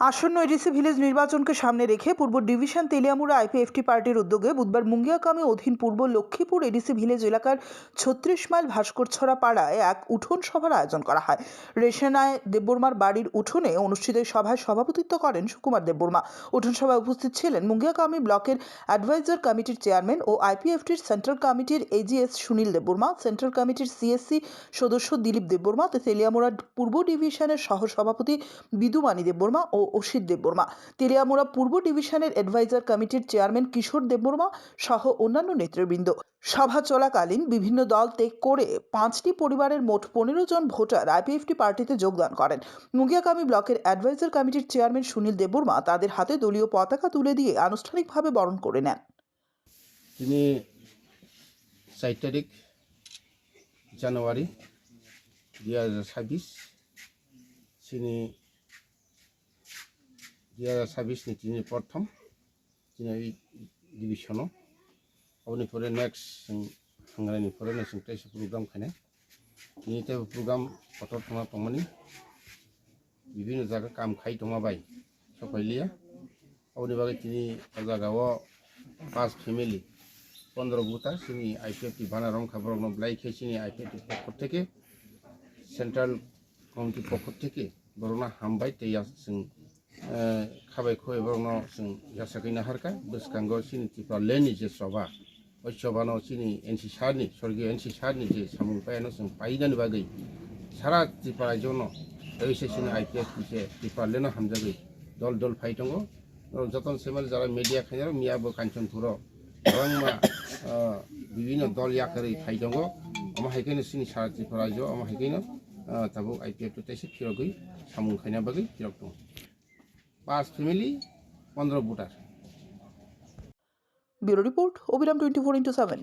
আসন্ন ADC village নির্বাচনকে সামনে রেখে পূর্ব ডিভিশন তেলিয়ামুড়া আইপিএফটি পার্টির উদ্যোগে বুধবার মুঙ্গিয়াকামী অধীন পূর্ব লক্ষ্মীপুর এডিসি ভিলেজ এলাকার ছত্রিশ মাইল ভাস্করছড়া পাড়ায় এক উঠোন সভার আয়োজন করা হয়। রেশনায় দেববর্মার বাড়ির উঠোনে অনুষ্ঠিত সভায় সভাপতিত্ব করেন সুকুমার দেববর্মা। উঠোন সভায় উপস্থিত ছিলেন মুঙ্গিয়াকামী ব্লকের অ্যাডভাইজার কমিটির চেয়ারম্যান ও আইপিএফটির সেন্ট্রাল কমিটির এজিএস সুনীল দেববর্মা, সেন্ট্রাল কমিটির সিএসসি সদস্য দিলীপ দেববর্মা তেলিয়ামুড়া পূর্ব ডিভিশনের সহ সভাপতি বিদুমানি দেববর্মা ও অসিত দেববর্মা। তেলিয়ামুড়া পূর্ব ডিভিশনের অ্যাডভাইজার কমিটির চেয়ারম্যান কিশোর দেববর্মা সহ অন্যান্য নেতৃবৃন্দ। সভা চলাকালীন বিভিন্ন দল ত্যাগ করে পাঁচটি পরিবারের মোট পনেরো জন ভোটার আইপিএফটি পার্টিতে যোগদান করেন। মুগিয়াকামী ব্লকের অ্যাডভাইজার কমিটির চেয়ারম্যান সুনীল দেববর্মা তাদের হাতে দলীয় পতাকা তুলে দিয়ে আনুষ্ঠানিকভাবে বরণ করে নেন। তিনি চার তারিখ জানুয়ারি দুই হাজার ছাব্বিশ, তিনি দুহাজার হাজার ছাব্বিসની ચીની પ્રથમ ચીની ડિવિઝનો અવની ફોરે નેક્સ્ટ હંગરાની ફોરે નેક્સ્ટ ટેસ প্রোগ্রাম ખાને ચીની તે પ્રોગ્રામ પટોર તમા પમની বিভিন্ন জায়গা কাম খাই তোমাবাই সকলিয়া অবনি বাগে চিনি জায়গাও পাঁচ ফ্যামিলি, পনেরো বুথা চিনি আইপিএফটি ভানা রং খাবর ব্লাই খেয়ে চিনি আইপিএফটি পক্ষ থেকে। সেন্ট্রাল কমিটির পক্ষ থেকে বরোনা হামবাই তাই खाबायखौ एबारनो जों जासाखैना हारखा बोसोखांगौ सिनिफ्रा लेनि जे सभा ওই সভানো চিনি এনসি সারনি স্বর্গীয় এনসি সারনি যে সামুল পায়ানো সং পাইদানি বাগৈ সারা ত্রিপারায় জন এই সেসিনি আইপিএস পিছে ত্রিপারলেনো হামজাগৈ দল দল ফাইটঙ্গ যতন সেমেল যারা মিডিয়া খাইনার মিয়াবো কাঞ্চনপুর রংমা বিভিন্ন দল ইয়াকারি ফাইটঙ্গ আমা হাইকাইনো চিনি সারা ত্রিপারায় আমার হাইকাইনো তাবো আইপিএফ তো তাইসে ফিরগৈ সামুল খাইনা বাগৈ ফিরক দং পাঁচ ফ্যামিলি পনেরো ভোটার ব্যুরো রিপোর্ট অবিরাম টোয়েন্টি ফোর ইন্টু সেভেন।